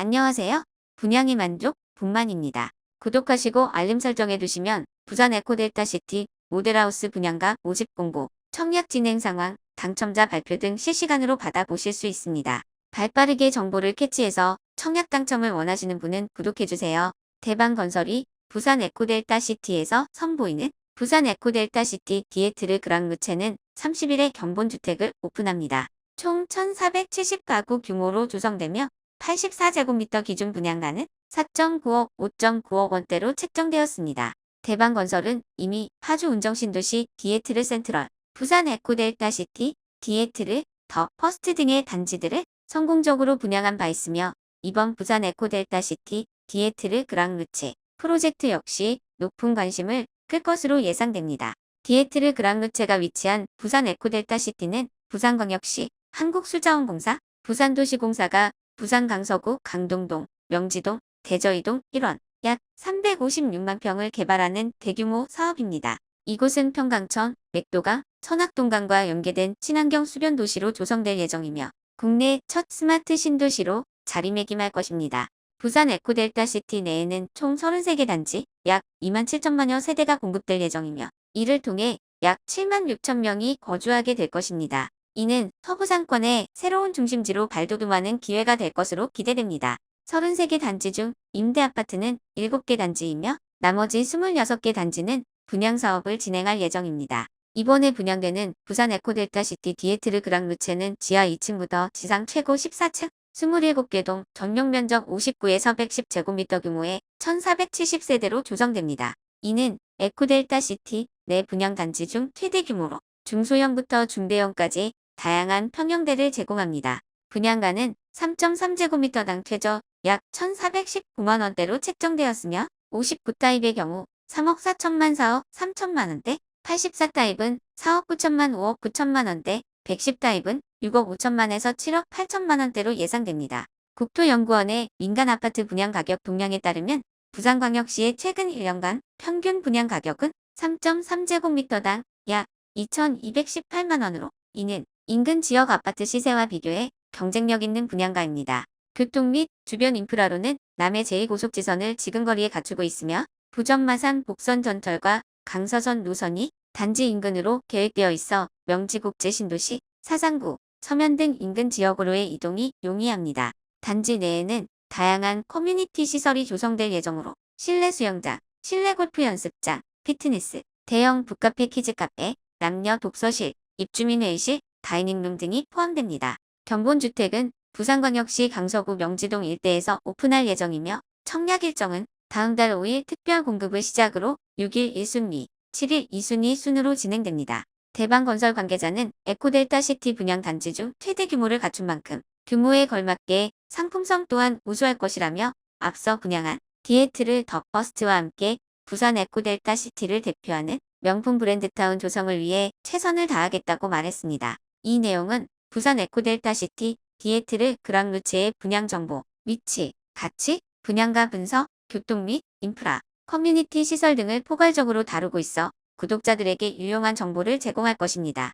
안녕하세요. 분양의 만족, 분만입니다. 구독하시고 알림 설정해 두시면 부산 에코델타시티 모델하우스 분양가 모집 공고, 청약 진행 상황, 당첨자 발표 등 실시간으로 받아보실 수 있습니다. 발빠르게 정보를 캐치해서 청약 당첨을 원하시는 분은 구독해주세요. 대방건설이 부산 에코델타시티에서 선보이는 부산 에코델타시티 디에트르 그랑루체는 30일에 견본주택을 오픈합니다. 총 1470가구 규모로 조성되며 84제곱미터 기준 분양가는 4.9억, 5.9억 원대로 책정되었습니다. 대방건설은 이미 파주 운정신도시 디에트르 센트럴, 부산 에코델타시티, 디에트르, 더 퍼스트 등의 단지들을 성공적으로 분양한 바 있으며 이번 부산 에코델타시티, 디에트르 그랑루체 프로젝트 역시 높은 관심을 끌 것으로 예상됩니다. 디에트르 그랑루체가 위치한 부산 에코델타시티는 부산광역시 한국수자원공사, 부산도시공사가 부산 강서구 강동동, 명지동, 대저이동 1원 약 356만 평을 개발하는 대규모 사업입니다. 이곳은 평강천, 맥도강, 천악동강과 연계된 친환경 수변 도시로 조성될 예정이며 국내 첫 스마트 신도시로 자리매김할 것입니다. 부산 에코델타시티 내에는 총 33개 단지 약 2만 7천만여 세대가 공급될 예정이며 이를 통해 약 7만 6천 명이 거주하게 될 것입니다. 이는 서부 상권의 새로운 중심지로 발돋움하는 기회가 될 것으로 기대됩니다. 33개 단지 중 임대 아파트는 7개 단지이며 나머지 26개 단지는 분양 사업을 진행할 예정입니다. 이번에 분양되는 부산 에코델타 시티 디에트르 그랑 루체는 지하 2층부터 지상 최고 14층 27개 동 전용 면적 59에서 110제곱미터 규모의 1470세대로 조성됩니다. 이는 에코델타 시티 내 분양단지 중 최대 규모로 중소형부터 중대형까지 다양한 평형대를 제공합니다. 분양가는 3.3제곱미터당 최저 약 1,419만원대로 책정되었으며 59타입의 경우 3억 4천만 4억 3천만 원대, 84타입은 4억 9천만 5억 9천만 원대, 110타입은 6억 5천만에서 7억 8천만 원대로 예상됩니다. 국토연구원의 민간 아파트 분양 가격 동향에 따르면 부산광역시의 최근 1년간 평균 분양 가격은 3.3제곱미터당 약 2,218만 원으로 이는 인근 지역 아파트 시세와 비교해 경쟁력 있는 분양가입니다. 교통 및 주변 인프라로는 남해 제2고속지선을 지근거리에 갖추고 있으며 부전 마산 복선 전철과 강서선 노선이 단지 인근으로 계획되어 있어 명지국제 신도시, 사상구, 서면 등 인근 지역으로의 이동이 용이합니다. 단지 내에는 다양한 커뮤니티 시설이 조성될 예정으로 실내 수영장, 실내 골프 연습장, 피트니스, 대형 북카페 키즈카페, 남녀 독서실, 입주민 회의실, 다이닝룸 등이 포함됩니다. 견본주택은 부산광역시 강서구 명지동 일대에서 오픈할 예정이며 청약 일정은 다음 달 5일 특별 공급을 시작으로 6일 1순위, 7일 2순위 순으로 진행됩니다. 대방 건설 관계자는 에코델타 시티 분양 단지 중 최대 규모를 갖춘 만큼 규모에 걸맞게 상품성 또한 우수할 것이라며 앞서 분양한 디에트를 더 퍼스트와 함께 부산 에코델타 시티를 대표하는 명품 브랜드타운 조성을 위해 최선을 다하겠다고 말했습니다. 이 내용은 부산 에코델타시티 디에트르 그랑루체의 분양 정보, 위치, 가치, 분양가 분석, 교통 및 인프라, 커뮤니티 시설 등을 포괄적으로 다루고 있어 구독자들에게 유용한 정보를 제공할 것입니다.